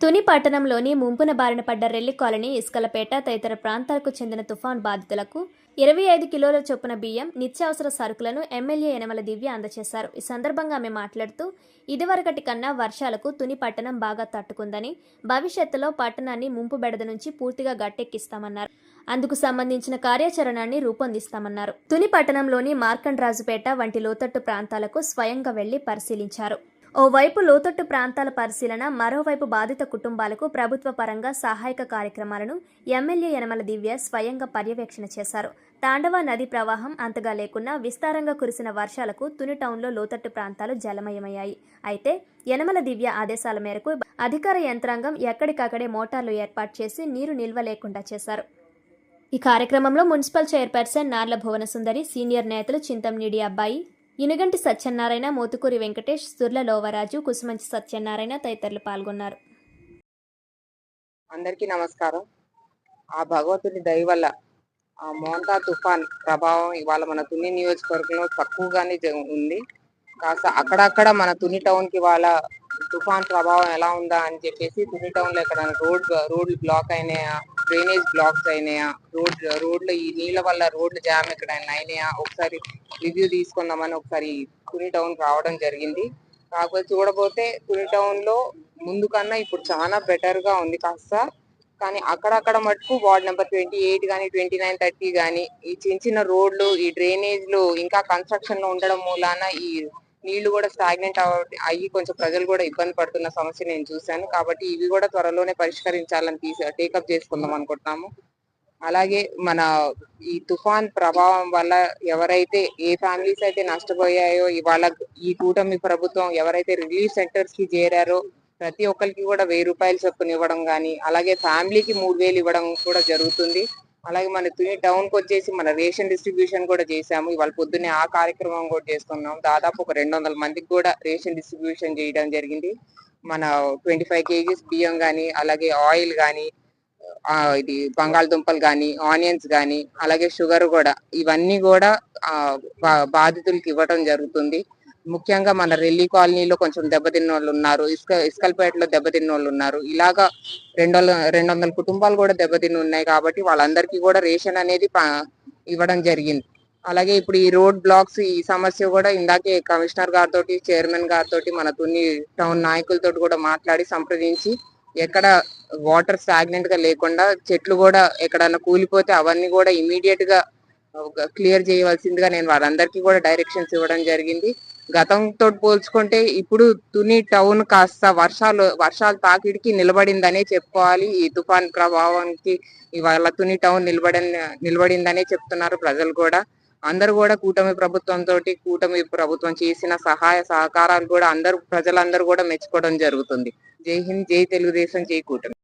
తుని పట్టణంలోని ముంపున బారిన పడ్డ రెల్లి కాలనీ ఇస్కలపేట తదితర ప్రాంతాలకు చెందిన తుఫాన్ బాధితులకు ఇరవై ఐదు కిలోల చొప్పున బియ్యం నిత్యావసర సరుకులను ఎమ్మెల్యే యనమల దివ్య అందజేశారు ఈ సందర్భంగా ఆమె మాట్లాడుతూ ఇదివరకటి కన్నా వర్షాలకు తుని పట్టణం బాగా తట్టుకుందని భవిష్యత్తులో పట్టణాన్ని ముంపు బెడద నుంచి పూర్తిగా గట్టెక్కిస్తామన్నారు. అందుకు సంబంధించిన కార్యాచరణాన్ని రూపొందిస్తామన్నారు. తుని పట్టణంలోని మార్కండ్రాజుపేట వంటి లోతట్టు ప్రాంతాలకు స్వయంగా వెళ్ళి పరిశీలించారు. ఓవైపు లోతట్టు ప్రాంతాల పరిశీలన మరోవైపు బాధిత కుటుంబాలకు ప్రభుత్వ పరంగా సహాయక కార్యక్రమాలను ఎమ్మెల్యే యనమల దివ్య స్వయంగా పర్యవేక్షణ చేశారు. తాండవ నది ప్రవాహం అంతగా లేకున్నా విస్తారంగా కురిసిన వర్షాలకు తుని టౌన్లో లోతట్టు ప్రాంతాలు జలమయమయ్యాయి. అయితే యనమల దివ్య ఆదేశాల మేరకు అధికార యంత్రాంగం ఎక్కడికక్కడే మోటార్లు ఏర్పాటు చేసి నీరు నిల్వ లేకుండా చేశారు. ఈ కార్యక్రమంలో municipal chairperson Narla Bhuvanasundari senior నేతలు చింతంనీడి అబ్బాయి ఇనుగంటి సత్యనారాయణ మోతుకూరి వెంకటేష్ సుర్ల లోవరాజు కుసుమంచి సత్యనారాయణ తదితరులు పాల్గొన్నారు. అందరికీ నమస్కారం. ఆ భగవతుడి దయ వల్ల ఆ మోంతా తుఫాన్ ప్రభావం ఇవాళ మన తుని నియోజకవర్గంలో తక్కువగానే జ- ఉంది. కాస్త అక్కడక్కడ మన తుని టౌన్కి వాళ్ళ తుఫాన్ ప్రభావం ఎలా ఉందా అని చెప్పేసి తుని టౌన్లో ఎక్కడ రోడ్ రోడ్లు బ్లాక్ అయినాయా? డ్రైనేజ్ బ్లాక్స్ అయినాయా? రోడ్ రోడ్లు ఈ నీళ్ళ వల్ల రోడ్లు జామ్ ఎక్కడైనా అయినాయా? ఒకసారి రివ్యూ తీసుకుందామని ఒకసారి తుని టౌన్ రావడం జరిగింది. కాకపోతే చూడబోతే తుని టౌన్లో ముందు కన్నా ఇప్పుడు చాలా బెటర్గా ఉంది కాస్త. కానీ అక్కడక్కడ మటుకు వార్డ్ నెంబర్ ట్వంటీ ఎయిట్ కానీ ట్వంటీ నైన్ థర్టీ కానీ ఈ చిన్న చిన్న రోడ్లు ఈ డ్రైనేజ్లు ఇంకా కన్స్ట్రక్షన్లో ఉండడం మూలాన ఈ నీళ్ళు కూడా స్టాగ్నెంట్ అయ్యి కొంచెం ప్రజలు కూడా ఇబ్బంది పడుతున్న సమస్య నేను చూశాను. కాబట్టి ఇవి కూడా త్వరలోనే పరిష్కరించాలని తీసి టేకప్ చేసుకుందాం అనుకుంటున్నాము. అలాగే మన ఈ తుఫాన్ ప్రభావం వల్ల ఎవరైతే ఏ ఫ్యామిలీస్ అయితే నష్టపోయాయో ఇవాళ ఈ కూటమి ప్రభుత్వం ఎవరైతే రిలీఫ్ సెంటర్స్కి చేరారో ప్రతి ఒక్కరికి కూడా వెయ్యి రూపాయలు చొప్పున ఇవ్వడం కానీ అలాగే ఫ్యామిలీకి మూడు వేలు ఇవ్వడం కూడా జరుగుతుంది. అలాగే మన తుని టౌన్కు వచ్చేసి మన రేషన్ డిస్ట్రిబ్యూషన్ కూడా చేశాము. ఇవాళ పొద్దున్నే ఆ కార్యక్రమం కూడా చేస్తున్నాం. దాదాపు ఒక రెండు వందల మందికి కూడా రేషన్ డిస్ట్రిబ్యూషన్ చేయడం జరిగింది. మన ట్వంటీ ఫైవ్ కేజీస్ బియ్యం కానీ అలాగే ఆయిల్ కానీ ఇది బంగాళదుంపలు కానీ ఆనియన్స్ కానీ అలాగే షుగర్ కూడా ఇవన్నీ కూడా బా- బాధితులకి ఇవ్వటం జరుగుతుంది. ముఖ్యంగా మన రెల్లి కాలనీలో కొంచెం దెబ్బతిన్న వాళ్ళు ఉన్నారు. ఇసుక ఇస్కల్పేటలో దెబ్బతిన్న వాళ్ళు ఉన్నారు. ఇలాగా రెండు రెండు వందల కుటుంబాలు కూడా దెబ్బతిని ఉన్నాయి కాబట్టి వాళ్ళందరికీ కూడా రేషన్ అనేది ఇవ్వడం జరిగింది. అలాగే ఇప్పుడు ఈ రోడ్ బ్లాక్స్ ఈ సమస్య కూడా ఇందాకే కమిషనర్ గారితో చైర్మన్ గారితో మన తుని టౌన్ నాయకులతో కూడా మాట్లాడి సంప్రదించి ఎక్కడ వాటర్ స్టాగ్నెంట్గా లేకుండా చెట్లు కూడా ఎక్కడన్నా కూలిపోతే అవన్నీ కూడా ఇమీడియట్గా క్లియర్ చేయవలసిందిగా నేను వారందరికీ కూడా డైరెక్షన్స్ ఇవ్వడం జరిగింది. గతంతో పోల్చుకుంటే ఇప్పుడు తుని టౌన్ కాస్త వర్షాలు వర్షాలు తాకిడికి నిలబడిందనే చెప్పుకోవాలి. ఈ తుఫాన్ ప్రభావానికి ఇవాళ తుని టౌన్ నిలబడి నిలబడిందనే చెప్తున్నారు ప్రజలు కూడా. అందరూ కూడా కూటమి ప్రభుత్వం తోటి కూటమి ప్రభుత్వం చేసిన సహాయ సహకారాలు కూడా అందరూ ప్రజలందరూ కూడా మెచ్చుకోవడం జరుగుతుంది. జై హింద్ జై తెలుగుదేశం జై కూటమి.